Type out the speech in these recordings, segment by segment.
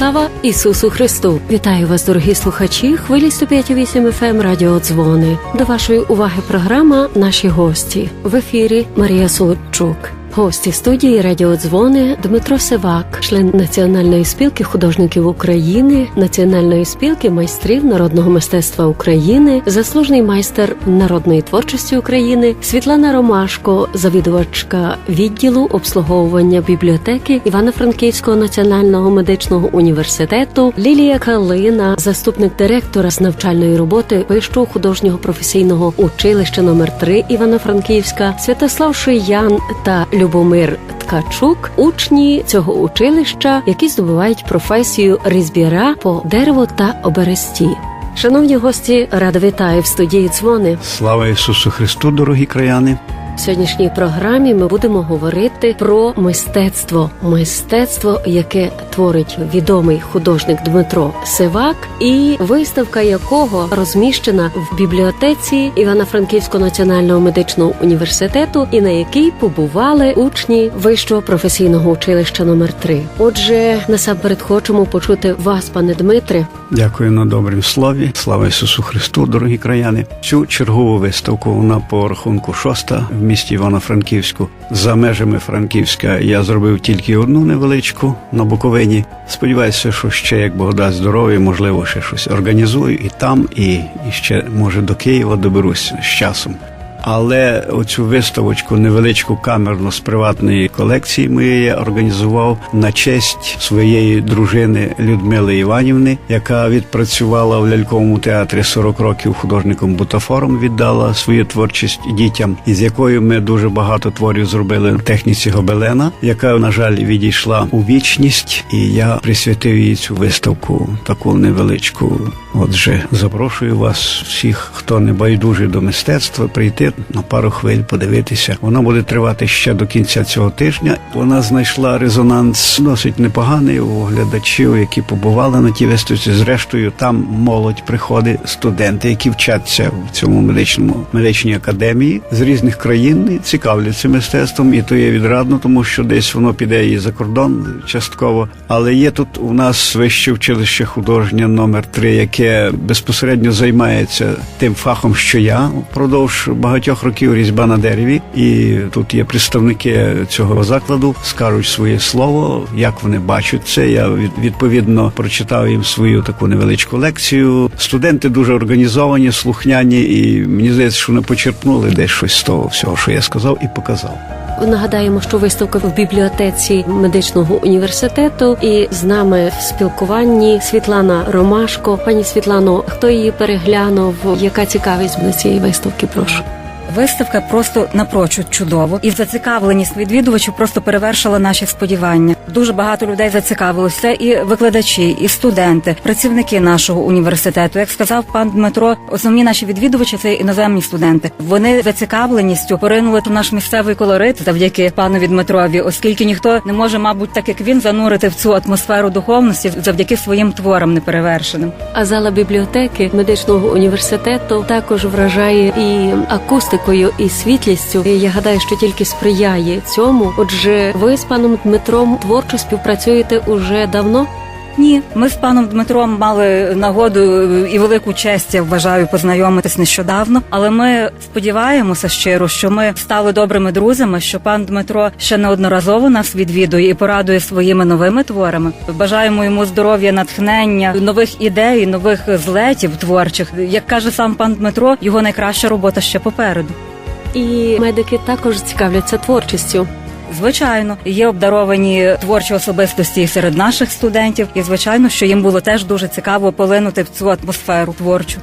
Слава Ісусу Христу! Вітаю вас, дорогі слухачі! Хвилі 105,8 FM Радіо Дзвони. До вашої уваги програма Наші гості в ефірі Марія Солодчук. Гості студії Радіодзвони Дмитро Севак, член Національної спілки художників України, Національної спілки майстрів народного мистецтва України, заслужений майстер народної творчості України, Світлана Ромашко, завідувачка відділу обслуговування бібліотеки Івано-Франківського національного медичного університету, Лілія Калина, заступник директора з навчальної роботи Вищого художнього професійного училища номер 3 Івано-Франківська, Святослав Шиян та Любомир Ткачук, учні цього училища, які здобувають професію різбіра по дереву та обересті. Шановні гості, рада вітаю в студії дзвони. Слава Ісусу Христу, дорогі краяни! Сьогоднішній програмі ми будемо говорити про мистецтво, мистецтво, яке творить відомий художник Дмитро Сивак, і виставка якого розміщена в бібліотеці Івано-Франківського національного медичного університету, і на якій побували учні вищого професійного училища номер 3 Отже, насамперед хочемо почути вас, пане Дмитре. Дякую на добрім слові. Слава Ісусу Христу, дорогі краяни! Цю чергову виставку вона по рахунку шоста в місті Івано-Франківську. За межами Франківська я зробив тільки одну невеличку на Буковині. Сподіваюся, що ще як Бог дасть здоров'я, можливо, ще щось організую і там, і, і ще може до Києва доберусь з часом. Але оцю виставочку невеличку камерну з приватної колекції моєї організував на честь своєї дружини Людмили Іванівни, яка відпрацювала в ляльковому театрі 40 років художником бутафором, віддала свою творчість дітям, із якою ми дуже багато творів зробили в техніці гобелена, яка на жаль відійшла у вічність, і я присвятив їй цю виставку таку невеличку. Отже, запрошую вас всіх, хто не байдужий до мистецтва, прийти на пару хвиль подивитися. Вона буде тривати ще до кінця цього тижня. Вона знайшла резонанс досить непоганий у глядачів, які побували на тій виставці. Зрештою, там молодь приходить, студенти, які вчаться в цьому медичному медичній академії з різних країн і цікавляться мистецтвом, і то є відрадно, тому що десь воно піде і за кордон частково. Але є тут у нас вище училище художнє номер 3 яке безпосередньо займається тим фахом, що я впродовж багатьох років різьба на дереві, і тут є представники цього закладу, скажуть своє слово, як вони бачать це. Я від- відповідно прочитав їм свою таку невеличку лекцію. Студенти дуже організовані, слухняні, і мені здається, що вони почерпнули десь щось з того всього, що я сказав і показав. Нагадаємо, що виставка в бібліотеці медичного університету, і з нами в спілкуванні Світлана Ромашко. Пані Світлано, хто її переглянув? Яка цікавість на цієї виставки? Прошу. Виставка просто напрочуд чудово, і зацікавленість відвідувачів просто перевершила наші сподівання. Дуже багато людей зацікавилося і викладачі, і студенти, працівники нашого університету. Як сказав пан Дмитро, основні наші відвідувачі це іноземні студенти. Вони зацікавленістю поринули в наш місцевий колорит завдяки панові Дмитрові, оскільки ніхто не може, мабуть, так як він занурити в цю атмосферу духовності завдяки своїм творам неперевершеним. А зала бібліотеки медичного університету також вражає і акустикою, і світлістю. Я гадаю, що тільки сприяє цьому. Отже, ви з паном Дмитром творчо співпрацюєте уже давно. Ні, ми з паном Дмитром мали нагоду і велику честь, я вважаю, познайомитись нещодавно. Але ми сподіваємося щиро, що ми стали добрими друзями. Що пан Дмитро ще неодноразово нас відвідує і порадує своїми новими творами. Бажаємо йому здоров'я, натхнення, нових ідей, нових злетів творчих. Як каже сам пан Дмитро, його найкраща робота ще попереду. І медики також цікавляться творчістю. Звичайно, є обдаровані творчі особистості серед наших студентів, і звичайно, що їм було теж дуже цікаво полинути в цю атмосферу творчу.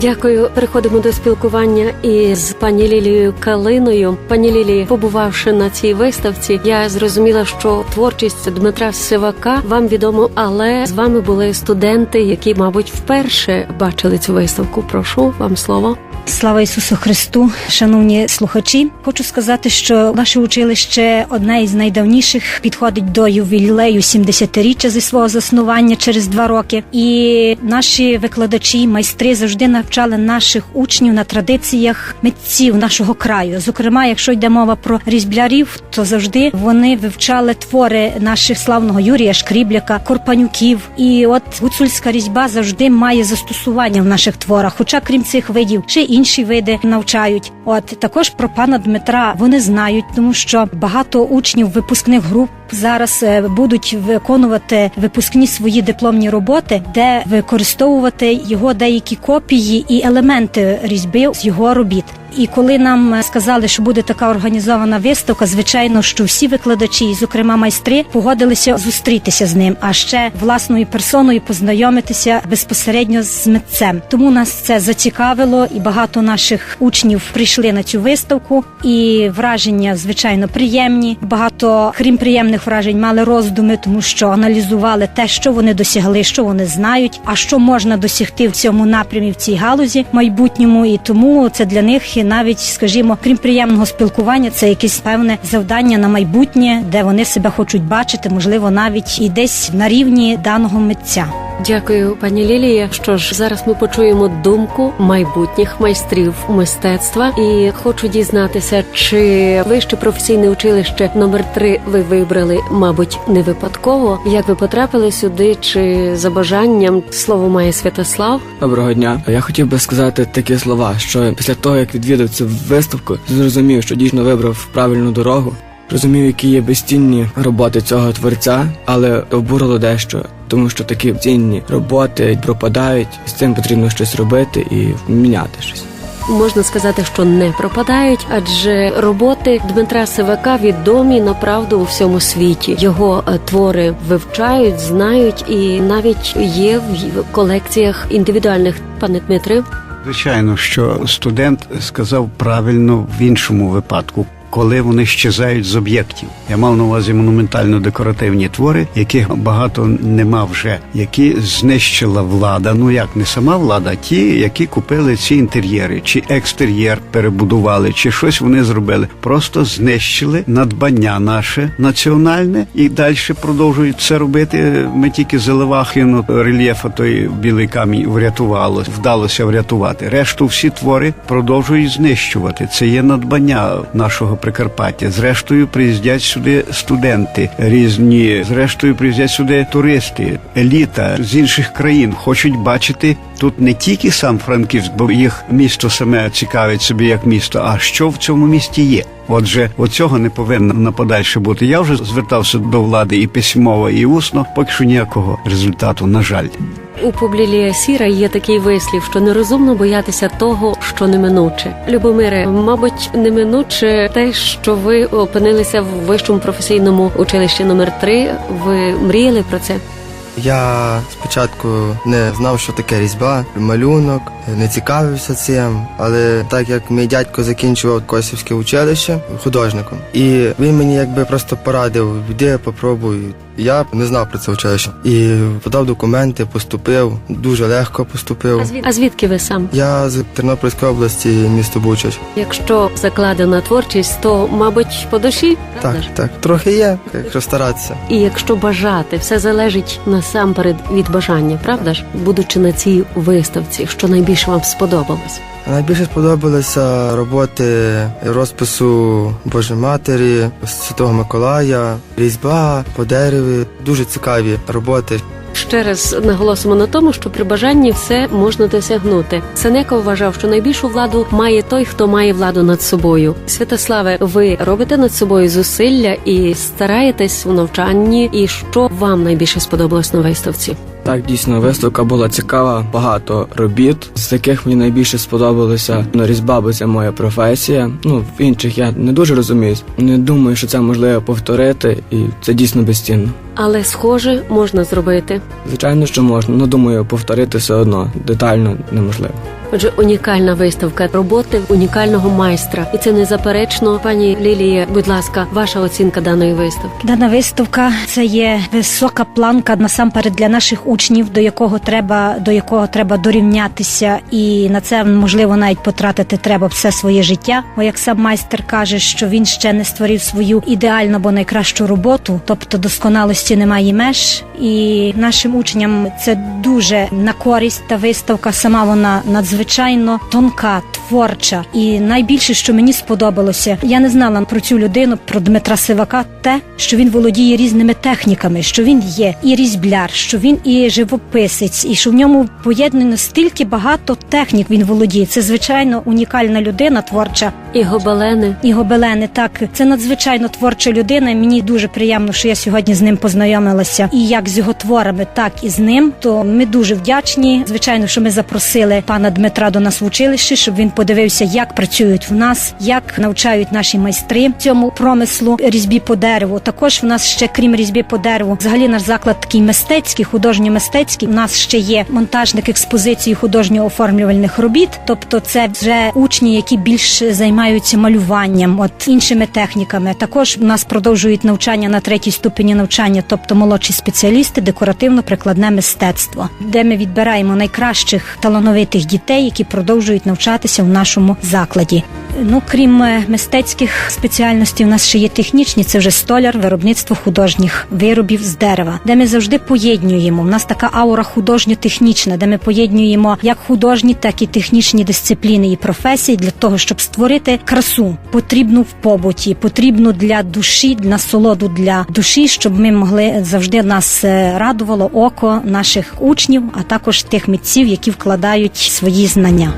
Дякую. Переходимо до спілкування із пані Лілією Калиною. Пані Лілії, побувавши на цій виставці, я зрозуміла, що творчість Дмитра Сивака вам відомо, але з вами були студенти, які, мабуть, вперше бачили цю виставку. Прошу вам слово. Слава Ісусу Христу, шановні слухачі. Хочу сказати, що наше училище одне із найдавніших підходить до ювілею 70-річчя зі свого заснування через два роки. І наші викладачі, майстри завжди навчали наших учнів на традиціях митців нашого краю. Зокрема, якщо йде мова про різблярів, то завжди вони вивчали твори наших славного Юрія Шкрібляка, Корпанюків. І от гуцульська різьба завжди має застосування в наших творах. Хоча крім цих видів, ще інші види навчають. От також про пана Дмитра вони знають, тому що багато учнів випускних груп зараз е, будуть виконувати випускні свої дипломні роботи, де використовувати його деякі копії і елементи різьби з його робіт. І коли нам е, сказали, що буде така організована виставка, звичайно, що всі викладачі, зокрема майстри, погодилися зустрітися з ним, а ще власною персоною познайомитися безпосередньо з митцем. Тому нас це зацікавило, і багато наших учнів прийшли на цю виставку. І враження, звичайно, приємні. Багато, крім приємних вражень, мали роздуми, тому що аналізували те, що вони досягли, що вони знають, а що можна досягти в цьому напрямі в цій галузі майбутньому. І тому це для них і навіть, скажімо, крім приємного спілкування, це якесь певне завдання на майбутнє, де вони себе хочуть бачити, можливо, навіть і десь на рівні даного митця. Дякую, пані Лілія. Що ж, зараз ми почуємо думку майбутніх майстрів мистецтва і хочу дізнатися, чи вище професійне училище номер 3 ви вибрали, мабуть, не випадково. Як ви потрапили сюди, чи за бажанням слово має Святослав? Доброго дня. Я хотів би сказати такі слова, що після того, як відвідав цю виставку, зрозумів, що дійсно вибрав правильну дорогу. Розумів, які є безцінні роботи цього творця, але обурило дещо, тому що такі цінні роботи пропадають, з цим потрібно щось робити і міняти щось. Можна сказати, що не пропадають, адже роботи Дмитра Сивака відомі направду у всьому світі. Його е, твори вивчають, знають і навіть є в колекціях індивідуальних. Пане Дмитре, Звичайно, що студент сказав правильно в іншому випадку. Коли вони щезають з об'єктів, я мав на увазі монументально-декоративні твори, яких багато нема вже, які знищила влада. Ну як не сама влада, ті, які купили ці інтер'єри, чи екстер'єр перебудували, чи щось вони зробили. Просто знищили надбання наше національне і далі продовжують це робити. Ми тільки з Елевахіну рельєфа той білий камінь врятувало, вдалося врятувати. Решту всі твори продовжують знищувати. Це є надбання нашого Прикарпаття. Зрештою, приїздять сюди студенти різні. Зрештою, приїздять сюди туристи, еліта з інших країн хочуть бачити тут не тільки сам Франківськ, бо їх місто саме цікавить собі як місто, а що в цьому місті є. Отже, оцього не повинно на подальше бути. Я вже звертався до влади і письмово, і усно. Поки що ніякого результату, на жаль. у Публілія Сіра є такий вислів, що нерозумно боятися того, що неминуче. Любомире, мабуть, неминуче те, що ви опинилися в вищому професійному училищі номер 3 Ви мріяли про це? Я спочатку не знав, що таке різьба, малюнок, не цікавився цим, але так як мій дядько закінчував Косівське училище художником, і він мені якби просто порадив, іди попробуй. Я не знав про це училище і подав документи, поступив, дуже легко поступив. А, звід... а звідки ви сам? Я з Тернопільської області, місто Бучач. Якщо закладена творчість, то мабуть по душі, правда ж? так, трохи є, якщо старатися. І якщо бажати, все залежить насамперед від бажання, правда ж? Будучи на цій виставці, що найбільше вам сподобалось? Найбільше сподобалися роботи розпису Божої Матері, Святого Миколая, різьба по дереві. Дуже цікаві роботи. Ще раз наголосимо на тому, що при бажанні все можна досягнути. Сенека вважав, що найбільшу владу має той, хто має владу над собою. Святославе, ви робите над собою зусилля і стараєтесь у навчанні. І що вам найбільше сподобалось на виставці? Так, дійсно, виставка була цікава, багато робіт, з яких мені найбільше сподобалося ну, різьба, бо це моя професія. Ну, в інших я не дуже розуміюсь. Не думаю, що це можливо повторити, і це дійсно безцінно. Але схоже можна зробити. Звичайно, що можна, але думаю, повторити все одно детально неможливо. Отже, унікальна виставка роботи унікального майстра, і це незаперечно. Пані Лілія, будь ласка, ваша оцінка даної виставки. Дана виставка це є висока планка насамперед для наших учнів, до якого треба до якого треба дорівнятися, і на це можливо навіть потратити треба все своє життя. Бо як сам майстер каже, що він ще не створив свою ідеальну або найкращу роботу, тобто досконалості немає меж. І нашим учням це дуже на користь. Та виставка сама вона надзвичайно тонка, творча. І найбільше, що мені сподобалося, я не знала про цю людину, про Дмитра Сивака, те, що він володіє різними техніками, що він є і різьбляр, що він і живописець, і що в ньому поєднано стільки багато технік він володіє. Це звичайно унікальна людина, творча. І гобелени. І гобелени, так це надзвичайно творча людина. Мені дуже приємно, що я сьогодні з ним познайомилася. І як з його творами, так і з ним. То ми дуже вдячні. Звичайно, що ми запросили пана Дмитра до нас в училище, щоб він подивився, як працюють в нас, як навчають наші майстри цьому промислу різьбі по дереву. Також в нас ще крім різьби по дереву, взагалі наш заклад такий мистецький, художньо-мистецький. У нас ще є монтажник експозиції художньо-оформлювальних робіт. Тобто, це вже учні, які більш займаються малюванням, от іншими техніками. Також у нас продовжують навчання на третій ступені навчання, тобто молодші спеціалісти, декоративно-прикладне мистецтво, де ми відбираємо найкращих талановитих дітей, які продовжують навчатися в нашому закладі. Ну, крім е, мистецьких спеціальностей, у нас ще є технічні. Це вже столяр, виробництво художніх виробів з дерева, де ми завжди поєднуємо. У нас така аура художньо-технічна, де ми поєднуємо як художні, так і технічні дисципліни і професії для того, щоб створити красу, потрібну в побуті, потрібну для душі, насолоду для душі, щоб ми могли завжди нас е, радувало око наших учнів, а також тих митців, які вкладають свої знання.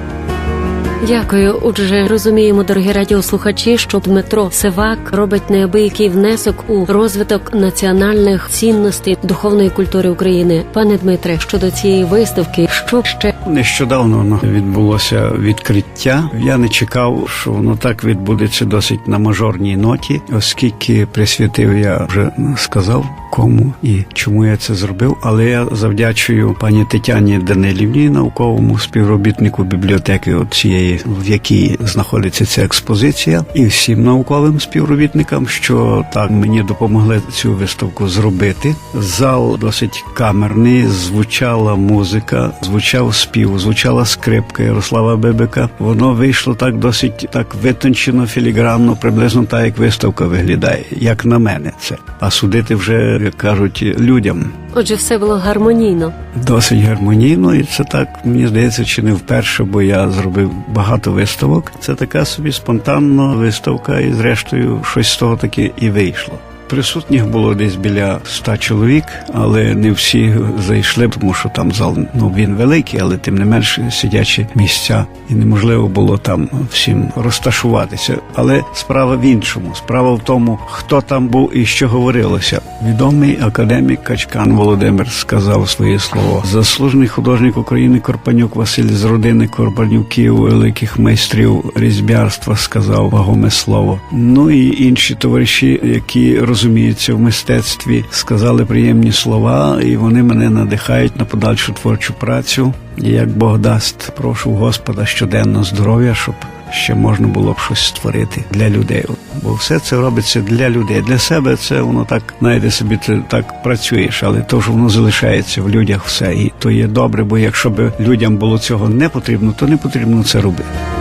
Дякую. Отже, розуміємо, дорогі радіослухачі, що Дмитро Сивак робить неабиякий внесок у розвиток національних цінностей духовної культури України. Пане Дмитре, щодо цієї виставки, що ще Нещодавно відбулося відкриття. Я не чекав, що воно так відбудеться досить на мажорній ноті, оскільки присвятив я вже сказав кому і чому я це зробив. Але я завдячую пані Тетяні Данилівні, науковому співробітнику бібліотеки, от цієї, в якій знаходиться ця експозиція, і всім науковим співробітникам, що так мені допомогли цю виставку зробити. Зал досить камерний, звучала музика, звучав спів, звучала скрипка Ярослава Бебека. Воно вийшло так досить так витончено, філігранно, приблизно так, як виставка виглядає, як на мене це. А судити вже, як кажуть, людям. отже, все було гармонійно. Досить гармонійно, і це так мені здається, чи не вперше, бо я зробив багато виставок. Це така собі спонтанна виставка, і зрештою щось з того таки і вийшло. Присутніх було десь біля ста чоловік, але не всі зайшли, тому що там зал ну він великий, але тим не менш сидячі місця, і неможливо було там всім розташуватися. Але справа в іншому. Справа в тому, хто там був і що говорилося. Відомий академік Качкан Володимир сказав своє слово. Заслужений художник України Корпанюк Василь з родини Корпанюків, великих майстрів різьбярства, сказав вагоме слово. Ну і інші товариші, які розуміються в мистецтві, сказали приємні слова, і вони мене надихають на подальшу творчу працю. І як Бог дасть, прошу Господа щоденно здоров'я, щоб ще можна було б щось створити для людей. Бо все це робиться для людей. Для себе це воно так, знаєте, собі ти так працюєш, але то ж воно залишається в людях все. І то є добре, бо якщо б людям було цього не потрібно, то не потрібно це робити.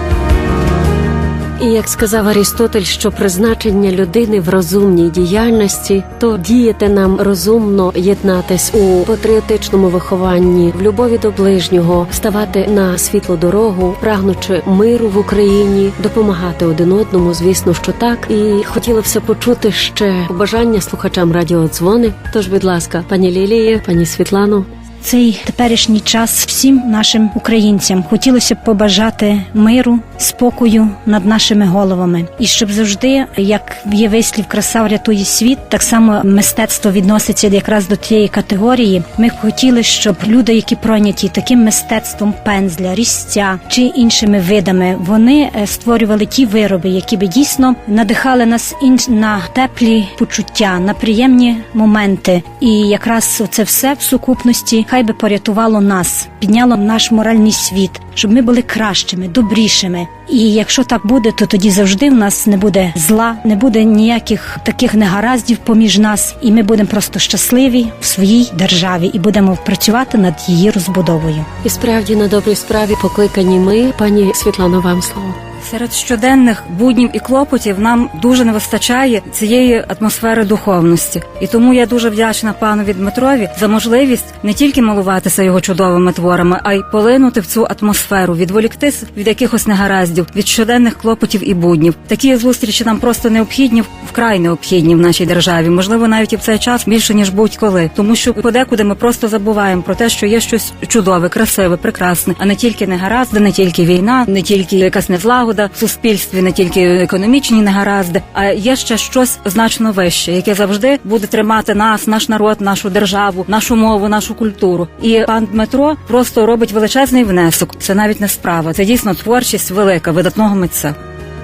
І як сказав Арістотель, що призначення людини в розумній діяльності, то діяти нам розумно єднатись у патріотичному вихованні, в любові до ближнього, ставати на світлу дорогу, прагнучи миру в Україні, допомагати один одному. Звісно, що так. І хотілося почути ще побажання слухачам радіодзвони. Тож, будь ласка, пані Лілії, пані Світлано, Цей теперішній час всім нашим українцям хотілося б побажати миру, спокою над нашими головами, і щоб завжди, як є вислів, краса врятує світ, так само мистецтво відноситься якраз до тієї категорії. Ми хотіли, щоб люди, які пройняті таким мистецтвом пензля, різця чи іншими видами, вони е, створювали ті вироби, які би дійсно надихали нас на теплі почуття, на приємні моменти. І якраз це все в сукупності хай би порятувало нас, підняло наш моральний світ, щоб ми були кращими, добрішими. І якщо так буде, то тоді завжди в нас не буде зла, не буде ніяких таких негараздів поміж нас, і ми будемо просто щасливі в своїй державі і будемо працювати над її розбудовою. І справді на добрій справі покликані ми, пані Світлано, вам слово. Серед щоденних буднів і клопотів нам дуже не вистачає цієї атмосфери духовності, і тому я дуже вдячна панові Дмитрові за можливість не тільки малуватися його чудовими творами, а й полинути в цю атмосферу, відволіктись від якихось негараздів, від щоденних клопотів і буднів. Такі зустрічі нам просто необхідні, вкрай необхідні в нашій державі. Можливо, навіть і в цей час більше ніж будь-коли, тому що подекуди ми просто забуваємо про те, що є щось чудове, красиве, прекрасне, а не тільки негаразди, не тільки війна, не тільки якась незлагода в суспільстві, не тільки економічні негаразди, а є ще щось значно вище, яке завжди буде тримати нас, наш народ, нашу державу, нашу мову, нашу культуру. І пан Дмитро просто робить величезний внесок. Це навіть не справа. Це дійсно творчість велика, видатного митця.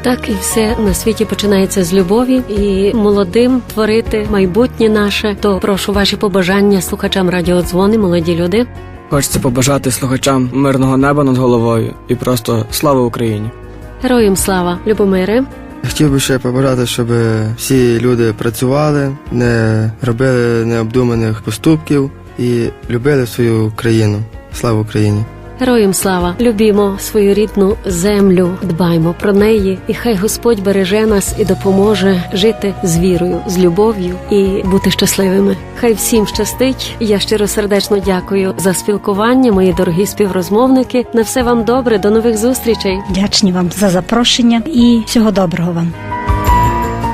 Так і все на світі починається з любові, і молодим творити майбутнє наше. То прошу ваші побажання слухачам радіодзвони, молоді люди. Хочеться побажати слухачам мирного неба над головою і просто слава Україні. Героям слава, Любомире. Хотів би ще побажати, щоб всі люди працювали, не робили необдуманих поступків і любили свою країну. Слава Україні! Героям слава, любімо свою рідну землю, дбаймо про неї, і хай Господь береже нас і допоможе жити з вірою, з любов'ю і бути щасливими. Хай всім щастить. Я щиро сердечно дякую за спілкування, мої дорогі співрозмовники. На все вам добре, до нових зустрічей. Вдячні вам за запрошення і всього доброго вам.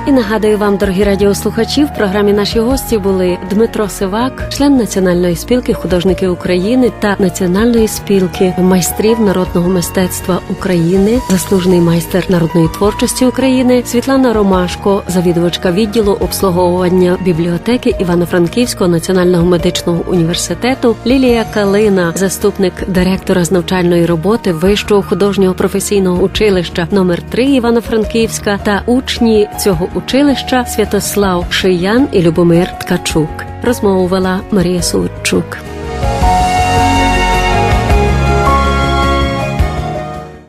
І нагадую вам, дорогі радіослухачі, в програмі наші гості були Дмитро Сивак, член Національної спілки художники України та Національної спілки майстрів народного мистецтва України, заслужений майстер народної творчості України, Світлана Ромашко, завідувачка відділу обслуговування бібліотеки Івано-Франківського національного медичного університету, Лілія Калина, заступник директора з навчальної роботи Вищого художнього професійного училища номер 3 Івано-Франківська та учні цього училища Святослав Шиян і Любомир Ткачук. Розмовувала Марія Солодчук.